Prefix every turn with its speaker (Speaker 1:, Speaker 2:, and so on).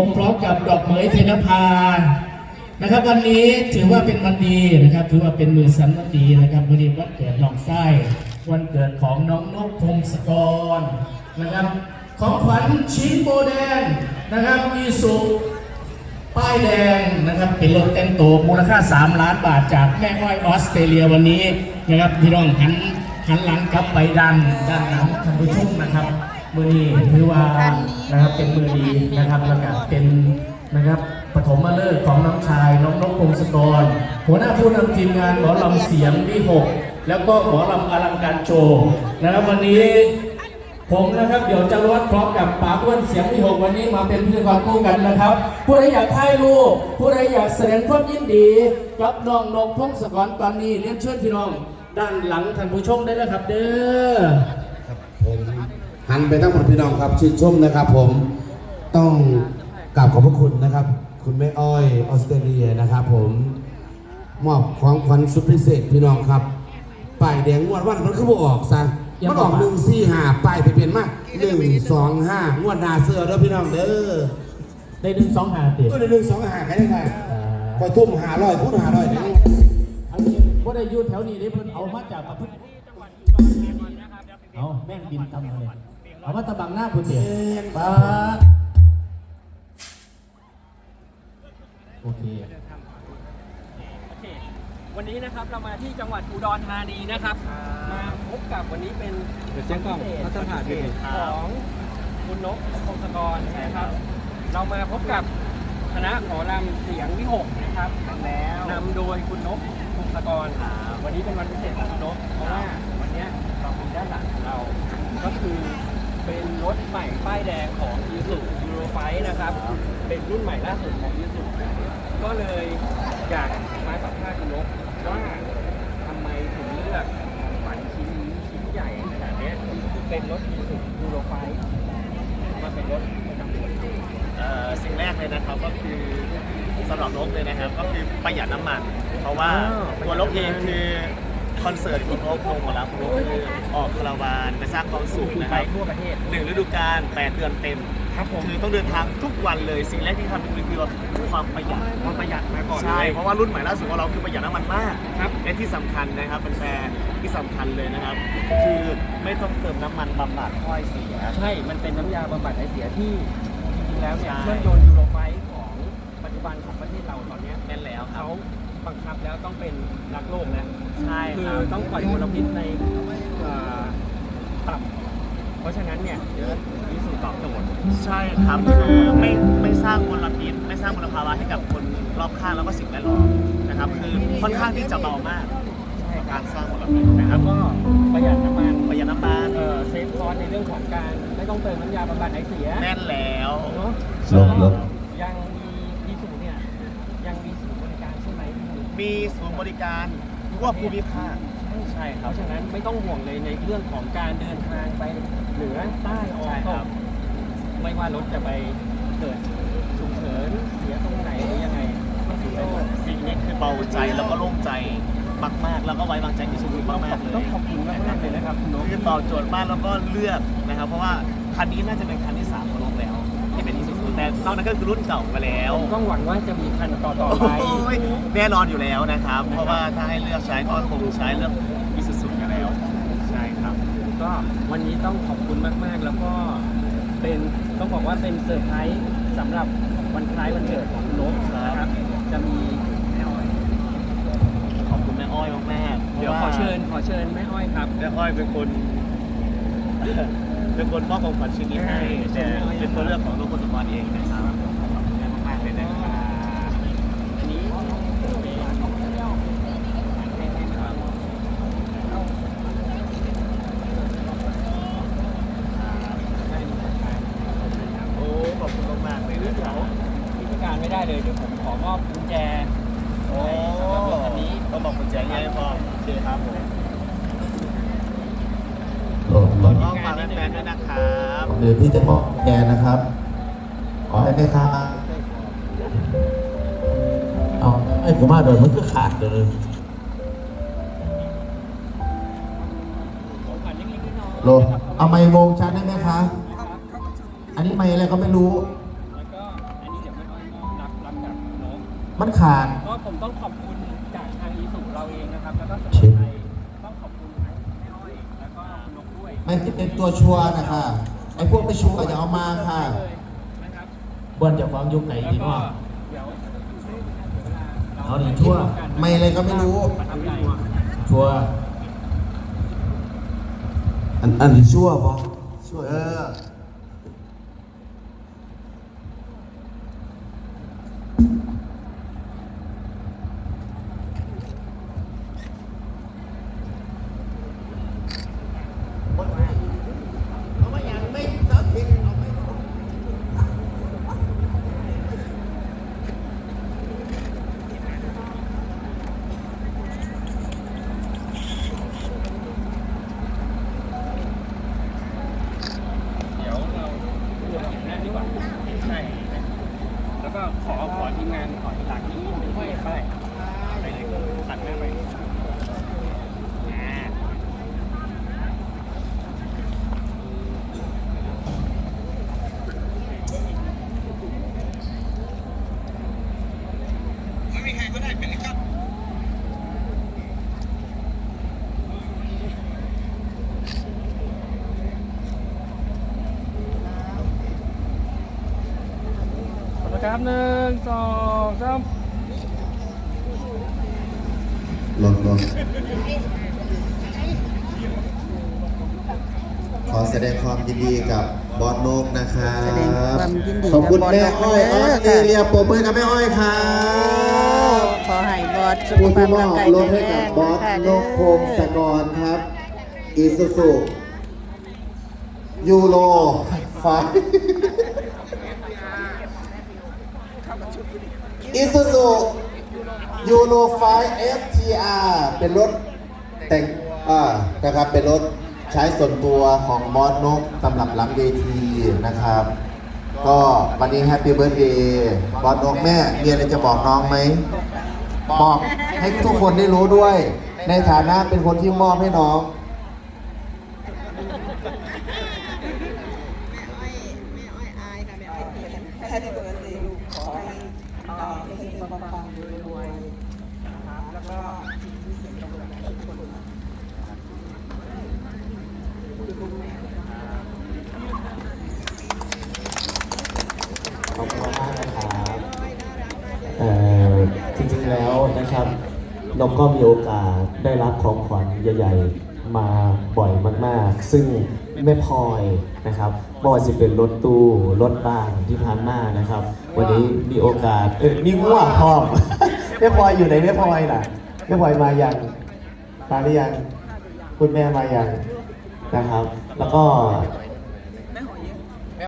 Speaker 1: ผมพร้อมกับดอกเหมยเทนภานะครับ วันนี้ถือว่าเป็นวันดีนะครับ ถือว่าเป็นมือสันวันดีนะครับวันนี้วันเกิดน้องไส้วันเกิดของน้องนกพงศกรนะครับ ของขวัญชิ้นโบแดงนะครับมีสุป้ายแดงนะครับเป็นรถแต่งตัวมูลค่า 3 ล้านบาทจากแม่อ้อยออสเตรเลียวันนี้นะครับพี่น้องหันหันหลังกลับไปด้านด้านหลังท่านผู้ชมนะครับ มือนี้ถือว่านะครับเป็นมือดีนะครับแล้วก็เป็นนะครับปฐมฤกษ์ของน้องชายน้องนกพงศกร หัวหน้าผู้นำทีมงานหมอลำเสียงวิหกแล้วก็หมอลำอลังการโชว์นะครับวันนี้ผมนะครับเดี๋ยวจะรวดพร้อมกับป๋าอ้วนเสียงวิหกวันนี้มาเป็นพิธีกรคู่กันนะครับ ผู้ใดอยากถ่ายรูปผู้ใดอยากแสดงความยินดีกับน้องนกพงศกรตอนนี้เรียนเชิญพี่น้อง ด้านหลังท่านผู้ชมได้แล้วครับเด้อครับ
Speaker 2: ผม หันไปทั้งหมดพี่น้องครับชื่นชมนะครับผมต้องกราบขอบพระคุณนะครับ คุณแม่อ้อยออสเตรเลียนะครับผมมอบของขวัญสุดพิเศษพี่น้องครับป้ายแดงงวดวันมันคือบ่ออกซะมันออกหนึ่งสี่ห้าป้ายไปเปลี่ยนมากหนึ่งสองห้างวดหนาเสื้อเด้อพี่น้องเด้อ
Speaker 1: ได้หนึ่งสองหาเตีย
Speaker 2: ก็ได้หนึ่งสองห้ากันได้ไงพอทุ่มหาร้อยพูดหาร้อยเดี๋ยว
Speaker 1: อันนี้ว่าได้อยูแถวนี้ได้เพิ่นเอามาจากประเทศเอาแม่งบินตำมาเลย เอามาตะบังหน้าพุ่นเดียวปาโอเค
Speaker 3: วันนี้นะครับเรามาที่จังหวัดอุดรธานีนะครับ มาพบกับวันนี้เป็น
Speaker 4: เดี๋ยวแจ้งกล้องมาตรฐานด้วยดิ
Speaker 3: ของคุณนกพงศกรนะครับ เรามาพบกับคณะหมอลำเสียงวิหกนะครับแล้วนำโดยคุณนกพงศกรวันนี้เป็นวันพิเศษของคุณนกเพราะว่าวันนี้เรามีด้านหลังของเรา ก็คือ เป็นรถใหม่ป้ายแดงของยูสุยูโรไฟนะครับ เป็นรุ่นใหม่ล่าสุดของยูสุก็เลยอยากมาสัมภาษณ์คุณนกว่าทำไมถึงเลือกฝันชิ้นนี้ชิ้นใหญ่ขนาดเนี้ยคือเป็นรถยูสุยูโรไฟมาเป็นรถประจำตัว
Speaker 5: เอ่อสิ่งแรกเลยนะครับก็คือสำหรับนกเลยนะครับ ก็คือประหยัดน้ำมัน เพราะว่า
Speaker 3: อ้าว
Speaker 5: ตัวนกเองคือค อนเสิร์ตคุณนกลงมาแล้วคุณนกคือออกคาราวานไปสร้างความสุข
Speaker 3: คือ
Speaker 5: นะค
Speaker 3: ไป
Speaker 5: รับ
Speaker 3: ทั่วประเทศ
Speaker 5: หนึ่งฤดูกาลแปดเดือนเต็ม
Speaker 3: ครับผม
Speaker 5: คือต้องเดินทางทุกวันเลยสิ่งแรกที่ทำคือคือความประหยัด
Speaker 3: ความประหยัดมาก่อน
Speaker 5: ใช่
Speaker 3: เลย
Speaker 5: เพราะว่ารุ่นใหม่ล่าสุดของเราคือประหยัดน้ำมันมาก
Speaker 3: ครับ
Speaker 5: และที่สำคัญนะครับเป็นแฟนที่สำคัญเลยนะครับ คือไม่ต้องเติมน้ำมันบำบัดถ้อยเสีย
Speaker 3: ใช่มันเป็นน้ำยาบำบัดไอเสียที่จริงๆแล้วเนี่ย
Speaker 5: ใช่
Speaker 3: เครื่องยนต์ยูโรไฟของปัจจุบันของประเทศเราตอนเนี้ย
Speaker 5: แน่นแล้วครับ
Speaker 3: เขา บังคับแล้วต้องเป็นรักโลกนะ
Speaker 5: ใช่
Speaker 3: คื
Speaker 5: ค
Speaker 3: อ
Speaker 5: รับ
Speaker 3: ต้องปล่อยมลพิษในเอ่อต่ำเพราะฉะนั้นเนี่ยมีสูตรตอบโจทย์
Speaker 5: ใช่ครับคือไม่ไม่สร้างมลพิษไม่สร้างมลภาวะให้กับคนรอบข้างแล้วก็สิ่งแวดล้อมนะครับคือค่อนข้างที่จะเบามากในการสร้างมลพิษนะค
Speaker 3: แล้
Speaker 5: รับ
Speaker 3: วก็ประหยัดน้ำมัน
Speaker 5: ประหยัดน้ำมัน
Speaker 3: เอ่อเซฟคอสในเรื่องของการไม่ต้องเติมน้ำยาบำบัดไอเสีย
Speaker 5: แน่นแล้ว
Speaker 3: เนาะ
Speaker 2: ลงลง
Speaker 3: ยังมีดีสูเนี่ยยังมีศูนย์บริการใช่ไหม
Speaker 5: มีศูนย์บริการทั่วภูมิภาค
Speaker 3: ใช่ครับเพราะฉะนั้นไม่ต้องห่วงเลยในเรื่องของการเดินทางไปเหนือใต้ออก
Speaker 5: ใช่
Speaker 3: ต
Speaker 5: ครั
Speaker 3: ก
Speaker 5: บ
Speaker 3: ไม่ว่ารถจะไปเกิดฉุกเฉินเสียตรงไหนหรือยังไงก็เสียหมด
Speaker 5: สิ่งนี้คือเบาใจแล้วก็โล่งใจมากๆ แล้วก็ไว้วางใจที่สุดมากๆเลย
Speaker 3: ต้องขอบคุณมากๆเลยนะครับคุณนก
Speaker 5: คือตอบโจทย์มากแล้วก็เลือกนะครับ เพราะว่าคันนี้น่าจะเป็นคันที่สาม แต่นอกนั้นก็คือรุ่นเก่าไปแล้ว
Speaker 3: ผมต้องหวังว่าจะมีคันต่อๆไป
Speaker 5: โอ้ยแน่นอนอยู่แล้วนะครับ เพราะว่าถ้าให้เลือกใช้ก็คงใช้เลือกมิสุสุกันแล้ว ใช่ครับ
Speaker 3: ก็วันนี้ต้องขอบคุณมากๆ แล้วก็เป็นต้องบอกว่าเป็นเซอร์ไพรส์สำหรับวันคล้ายวันเกิดของคุณนกนะครับ จะมีแม่อ้อย
Speaker 5: ขอบคุณแม่อ้อยมากๆ
Speaker 3: เดี๋ยวขอเชิญขอเชิญแม่อ้อยครับ
Speaker 5: แม่อ้อยเป็นคน เป็นคนมอบของขวัญชิ้นนี้ให้แต่เป็นตัวเลือกของลูกคนสมบัติเองนะครับขอบคุณแม่มากๆเลยนะครับ
Speaker 3: อันนี้ครับ
Speaker 5: โอ้ขอบคุณมากๆเลย
Speaker 3: เดี๋
Speaker 5: นะ
Speaker 3: ยว
Speaker 5: ครับ
Speaker 3: พิธีการไม่ได้เลยเดี๋ยวผมขอมอบกุญแจ
Speaker 5: โอ้
Speaker 3: อันนี้
Speaker 5: ต้องบอกคุณแจ๊คให้พ่อโอเคครับผม
Speaker 2: ลงลง
Speaker 5: ก็ฝากแฟนๆด้วยนะครับ
Speaker 2: เดี๋ยวพี่จะบอกแกนะครับ ขอให้แม่ค้าเอาไอ้ผมว่าเดินมันก็ขาดเลย
Speaker 3: ของขวัญเล็กๆน้อยๆ
Speaker 2: โลเอาไม้วงชันได้ไหมคะ อันนี้ไม้อะไรก็ไม่รู้
Speaker 3: แล้วก็อัน
Speaker 5: มันขาด
Speaker 3: ก็ผมต้องขอบคุณจากทางอีสุเราเองนะครับ แล้วก็ส
Speaker 5: เช่น
Speaker 3: มั
Speaker 6: ไม่เป็นตัวชัวร์นะคะไอ้พวกไม่ชัวร์อย่าเอามาค่ะ
Speaker 3: เลยนะครับ
Speaker 5: บนจะฟังยุคไหน
Speaker 3: แล้ว
Speaker 5: ดี
Speaker 3: ก็
Speaker 5: ว่า
Speaker 3: เดี๋ยว
Speaker 5: เอาดีทั่ว
Speaker 6: ไม่อะไรก็ไม่รู้
Speaker 3: ประทับใจ
Speaker 5: ชัวร์
Speaker 7: อันอันนี้ชั่วปะ
Speaker 6: ชัวร์เออ
Speaker 3: เดี๋ยวเรานั่นดีกว่าใช่ แล้วก็ขอขอทีมงานขอทีหลังนี้ไม่ไปไปเลยตัดหน้าไปอ่า ขอบ คุณครับหนึ่งสองสาม
Speaker 6: ลดลดขอแสดงความยินดีกับบอสนกนะครับ
Speaker 8: แสดงความยินดี
Speaker 6: ขอบคุณ
Speaker 8: กับบอส
Speaker 6: แม่
Speaker 8: นก
Speaker 6: อ้อยอ
Speaker 8: เด้
Speaker 6: อ
Speaker 8: อ
Speaker 6: สเตรเลียปรบมือกับแม่อ้อยครั
Speaker 8: โอ้
Speaker 6: บ
Speaker 8: ขอให้บอสสุข
Speaker 6: ผู้
Speaker 8: ภา
Speaker 6: ที่
Speaker 8: พ
Speaker 6: มอ
Speaker 8: ร่าง
Speaker 6: บ
Speaker 8: กาย
Speaker 6: รถ
Speaker 8: แข็ง
Speaker 6: ให้
Speaker 8: แร
Speaker 6: กับ
Speaker 8: ง
Speaker 6: บอส
Speaker 8: ค่ะ
Speaker 6: น
Speaker 8: เด้อก
Speaker 6: พงศกรครับอีซูซูยูโรไฟ อีซูซูยูโรไฟเอสทีอาร์เป็นรถแต่งอ่านะครับเป็นรถใช้ส่วนตัวของบอสนกสำหรับหลังเวทีนะครับ ก็วันนี้แฮปปี้เบิร์ดเดย์บอสนกแม่มีอะไรจะบอกน้องไหมบอกให้ทุกคนได้รู้ด้วย ในฐานะเป็นคนที่มอบให้น้อง
Speaker 5: ขอบคุณมากนะครับเอ่อจริงๆแล้วนะครับนกก็มีโอกาสได้รับของขวัญใหญ่ ๆ มาบ่อยมากๆ ซึ่งแม่พลอยนะครับไม่ว่าจะเป็นรถตู้รถบ้านที่ผ่านมานะครับ วันนี้มีโอกาสเออมีง่วงพร้อม แม่พลอยอยู่ไหนแม่พลอยน่ะแม่พลอยมายังมาหรือยังคุณแม่มายังนะครับ แล้วก็